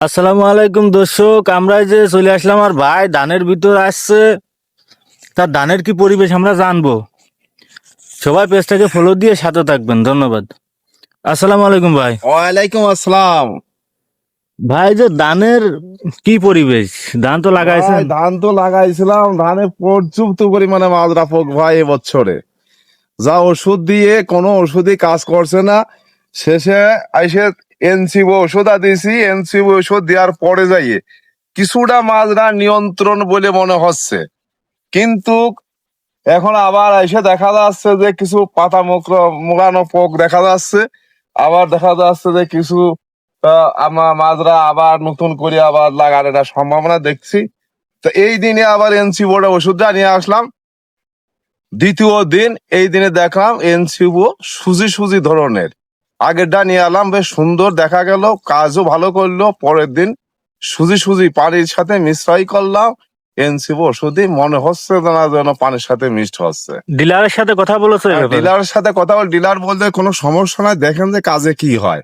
আসসালামু আলাইকুম দর্শক আমরা যে চলে আসলাম আর ভাই ধানের ভিতর আসছে। তার ধানের কি পরিবেশ আমরা জানব? সবাই পেজটাকে ফলো দিয়ে সাথে থাকবেন ধন্যবাদ। আসসালামু আলাইকুম ভাই। ওয়ালাইকুম আসসালাম। ভাই যে ধানের কি পরিবেশ? ধান তো লাগাইছেন? ভাই, ধান তো লাগাইছিলাম ধানে পর্যাপ্ত পরিমাণে মাজরা পোক ভাই এবছরে। যা ওষুধ দিয়ে কোনো ওষুধই কাজ করছে না। শেষে আইসে এনসিবো ওষুধ দিয়েছি এনসিবো ওষুধ দেওয়ার পরে যাইয়ে কিছুটা মাজরা নিয়ন্ত্রণ বলে মনে হচ্ছে। কিন্তু এখন আবার এসে দেখা যাচ্ছে যে কিছু পাতা মোড়ানো পোক দেখা যাচ্ছে। আবার দেখা যাচ্ছে যে কিছু আমার মাজরা আবার নতুন করে আবার লাগার একটা সম্ভাবনা দেখছি। তো এই দিনে আবার এনসি বোর্ডে ওষুধটা নিয়ে আসলাম। দ্বিতীয় দিন এই দিনে দেখলাম এনসিবো সুজি সুজি ধরনের। আগেরটা নিয়ে এলাম বেশ সুন্দর দেখা গেল কাজও ভালো করল। পরের দিন সুজি সুজি পানির সাথে মিশ্রাই করলাম। এনসিবো ওষুধই মনে হচ্ছে না যেন পানির সাথে মিক্সড হচ্ছে। ডিলারের সাথে কথা বলেছ? ডিলারের সাথে কথা বল ডিলার বলতে কোনো সমস্যা নাই দেখেন যে কাজে কি হয়।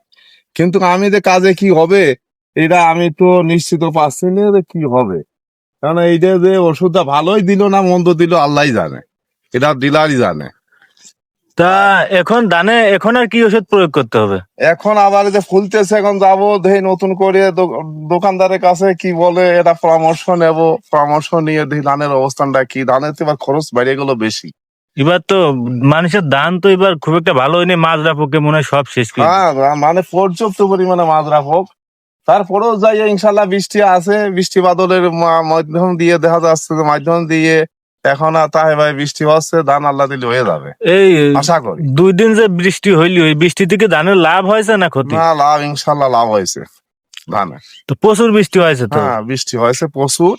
কিন্তু আমি যে কাজে কি হবে এটা আমি তো নিশ্চিত পাচ্ছি না যে কি হবে। কারণ এইটা যে ওষুধটা ভালোই দিল না মন্দ দিল আল্লাহ জানে। এটা ডিলারই জানে। তা এখন ধানে এখন আর কি ওষুধ প্রয়োগ করতে হবে? এখন আবার যে ফুলতেছে এখন যাব দেখি নতুন করে দোকানদারের কাছে কি বলে এটা পরামর্শ নেব। পরামর্শ নিয়ে দেখি ধানের অবস্থানটা কি? ধানের তো এবার খরচ বেড়ে গেল বেশি। এবার তো মানুষের ধান তো এবার খুব একটা ভালো হয়নি মাজরা পোকে মনে হয় সব শেষ হ্যাঁ মানে পর্যাপ্ত পরিমাণে মাজরা হোক তারপরেও যাই ইনশাল্লাহ বৃষ্টি আছে বৃষ্টি বাদলের মাধ্যম দিয়ে দেখা যাচ্ছে মাধ্যম দিয়ে এখন তাই ভাই বৃষ্টি হচ্ছে ধান আল্লাহ দিলে হয়ে যাবে। এই আশা করি। দুই দিন যে বৃষ্টি হইলি ওই বৃষ্টি থেকে ধানের লাভ হয়েছে না ক্ষতি? না লাভ ইনশাল্লাহ লাভ হয়েছে ধানের। তো প্রচুর বৃষ্টি হয়েছে তো? হ্যাঁ বৃষ্টি হয়েছে প্রচুর।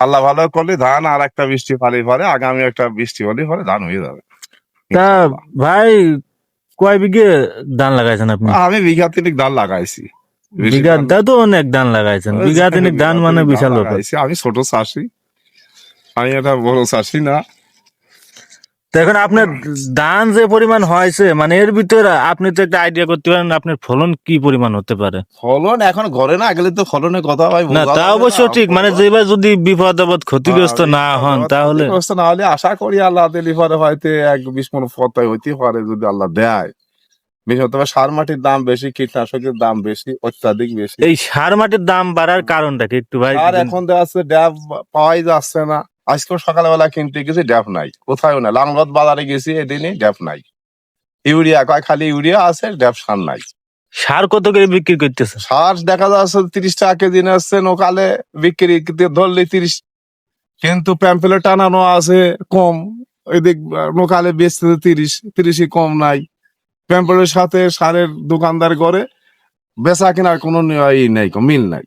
আল্লাহ ভালো করলে ধান আর একটা বৃষ্টি পালি পরে আগামী একটা বৃষ্টি হলে পরে ধান হয়ে যাবে। তা ভাই কয় বিঘে ধান লাগাইছেন আপনি? আমি বিঘা তিনিক ধান লাগাইছি। বিঘা তো অনেক ধান লাগাইছেন। বিঘা তিনিক ধান মানে বিশাল আমি ছোট চাষি। আমি একটা বড় চাষি না। এখন আপনার ধান যে পরিমাণ হয়েছে মানে এর ভিতরে আপনি তো একটা আইডিয়া করতে পারেন আপনার ফলন কি পরিমাণ হতে পারে। ফলন এখন ঘরে না গেলে তো ফলনের কথা ভাই না তা অবশ্য ঠিক মানে যেবার যদি বিপদ আপদ ক্ষতিগ্রস্ত হ্যাঁ, না হন তাহলে ক্ষতিগ্রস্ত না হলে আশা করি আল্লাহ দিলি পরে হয়তো এক বিশ মন ফতাই হইতে পারে যদি আল্লাহ দেয়। বিশেষ তবে সার মাটির দাম বেশি কীটনাশকের দাম বেশি অত্যাধিক বেশি। এই সার মাটির দাম বাড়ার কারণটা কি একটু ভাই আর এখন দেখা যাচ্ছে ড্যাব পাওয়াই যাচ্ছে না। আজকে সকালবেলা কিনতে গেছি ড্যাব নাই। কোথাও না লাঙ্গত বাজারে গেছি এদিনই ড্যাপ নাই। ইউরিয়া কয় খালি ইউরিয়া আছে ড্যাপ সার নাই। সার কত করে বিক্রি করতেছে? সার দেখা যাচ্ছে তিরিশ টাকা কেজি নিচ্ছে নোকালে বিক্রি ধরলে তিরিশ। কিন্তু প্যাম্পেলে টানানো আছে কম এদিক নোকালে বেচতে তিরিশ তিরিশই কম নাই। প্যাম্পেলের সাথে সারের দোকানদার করে বেচা কেনার কোনো ই নাই মিল নাই।